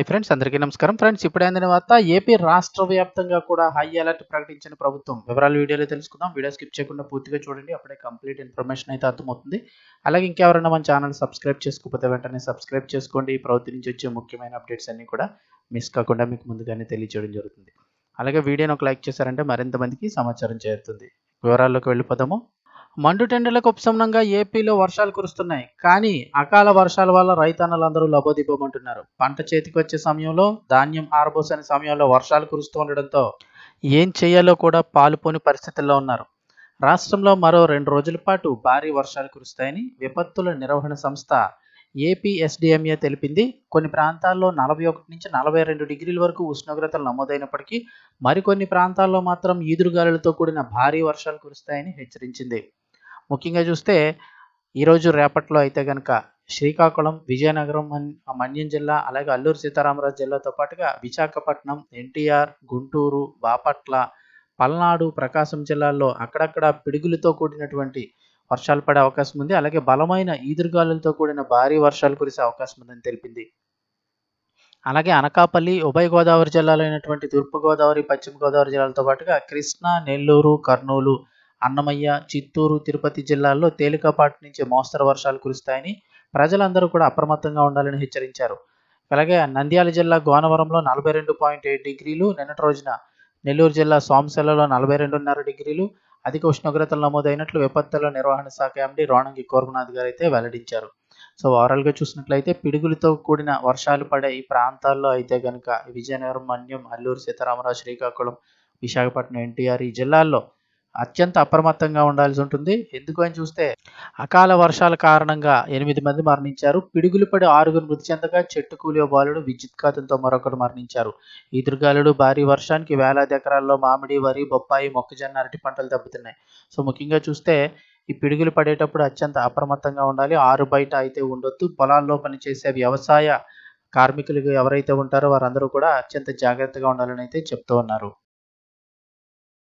Hi friends అందరికీ నమస్కారం. Friends ఇప్పుడైందిన వార్త ఏపీ రాష్ట్ర వ్యాప్తంగా కూడా హై అలర్ట్ ప్రకటించిన ప్రభుత్వం. వివరాలు వీడియోలో తెలుసుకుందాం. వీడియో స్కిప్ చేయకుండా పూర్తిగా చూడండి. అప్పుడే కంప్లీట్ ఇన్ఫర్మేషన్ అయితే అర్థమవుతుంది. అలాగే ఇంకెవరైనా మన ఛానల్ సబ్స్క్రైబ్ చేసుకోకపోతే వెంటనే సబ్స్క్రైబ్ చేసుకోండి. ఈ ప్రభుత్వం నుంచి వచ్చే ముఖ్యమైన అప్డేట్స్ అన్ని కూడా మిస్ కాకుండా మీకు ముందుగానే తెలియజేయడం జరుగుతుంది. అలాగే వీడియోని ఒక లైక్ చేశారంటే మరింత మందికి సమాచారం చేరుతుంది. వివరాల్లోకి వెళ్ళిపోదాము. మండుటెండలకు ఉపశమనంగా ఏపీలో వర్షాలు కురుస్తున్నాయి. కానీ అకాల వర్షాల వల్ల రైతన్నలందరూ లబోదిబ్బమంటున్నారు. పంట చేతికి వచ్చే సమయంలో ధాన్యం ఆరబోసని సమయంలో వర్షాలు కురుస్తూ ఉండడంతో ఏం చేయాలో కూడా పాలుపోని పరిస్థితుల్లో ఉన్నారు. రాష్ట్రంలో మరో రెండు రోజుల పాటు భారీ వర్షాలు కురుస్తాయని విపత్తుల నిర్వహణ సంస్థ ఏపీఎస్డిఎంఏ తెలిపింది. కొన్ని ప్రాంతాల్లో నలభై ఒకటి నుంచి నలభై రెండు డిగ్రీల వరకు ఉష్ణోగ్రతలు నమోదైనప్పటికీ మరికొన్ని ప్రాంతాల్లో మాత్రం ఈదురుగాలులతో కూడిన భారీ వర్షాలు కురుస్తాయని హెచ్చరించింది. ముఖ్యంగా చూస్తే ఈరోజు రేపట్లో అయితే కనుక శ్రీకాకుళం విజయనగరం మన్యం జిల్లా అలాగే అల్లూరు సీతారామరాజు జిల్లాతో పాటుగా విశాఖపట్నం ఎన్టీఆర్ గుంటూరు బాపట్ల పల్నాడు ప్రకాశం జిల్లాల్లో అక్కడక్కడ పిడుగులతో కూడినటువంటి వర్షాలు పడే అవకాశం ఉంది. అలాగే బలమైన ఈదురుగాలులతో కూడిన భారీ వర్షాలు కురిసే అవకాశం ఉందని తెలిపింది. అలాగే అనకాపల్లి ఉభయ గోదావరి జిల్లాలో అయినటువంటి తూర్పుగోదావరి పశ్చిమ గోదావరి జిల్లాలతో పాటుగా కృష్ణా నెల్లూరు కర్నూలు అన్నమయ్య చిత్తూరు తిరుపతి జిల్లాల్లో తేలికపాటి నుంచి మోస్తరు వర్షాలు కురుస్తాయని ప్రజలందరూ కూడా అప్రమత్తంగా ఉండాలని హెచ్చరించారు. అలాగే నంద్యాల జిల్లా గోనవరంలో నలభై రెండు పాయింట్ ఏడు డిగ్రీలు నిన్నటి రోజున నెల్లూరు జిల్లా సోమశలలో నలభై రెండున్నర డిగ్రీలు అధిక ఉష్ణోగ్రతలు నమోదైనట్లు విపత్తుల నిర్వహణ శాఖ ఎండి రోణంగి కోరమనాథ్ గారు అయితే వెల్లడించారు. సో ఓవరాల్గా చూసినట్లయితే పిడుగులతో కూడిన వర్షాలు పడే ఈ ప్రాంతాల్లో అయితే కనుక విజయనగరం మన్యం అల్లూరు సీతారామరాజు శ్రీకాకుళం విశాఖపట్నం ఎన్టీఆర్ ఈ జిల్లాల్లో అత్యంత అప్రమత్తంగా ఉండాల్సి ఉంటుంది. ఎందుకు అని చూస్తే అకాల వర్షాల కారణంగా ఎనిమిది మంది మరణించారు. పిడుగులు పడి ఆరుగురు మృతి చెందగా చెట్టు కూలియో బాలుడు విద్యుత్ఘాతంతో మరొకరు మరణించారు. ఈదురుగాలుడు భారీ వర్షానికి వేలాది ఎకరాల్లో మామిడి వరి బొప్పాయి మొక్కజొన్న అరటి పంటలు దెబ్బతిన్నాయి. సో ముఖ్యంగా చూస్తే ఈ పిడుగులు పడేటప్పుడు అత్యంత అప్రమత్తంగా ఉండాలి. ఆరు బయట అయితే ఉండొద్దు. పొలాల్లో పనిచేసే వ్యవసాయ కార్మికులు ఎవరైతే ఉంటారో వారందరూ కూడా అత్యంత జాగ్రత్తగా ఉండాలని అయితే చెప్తూ ఉన్నారు.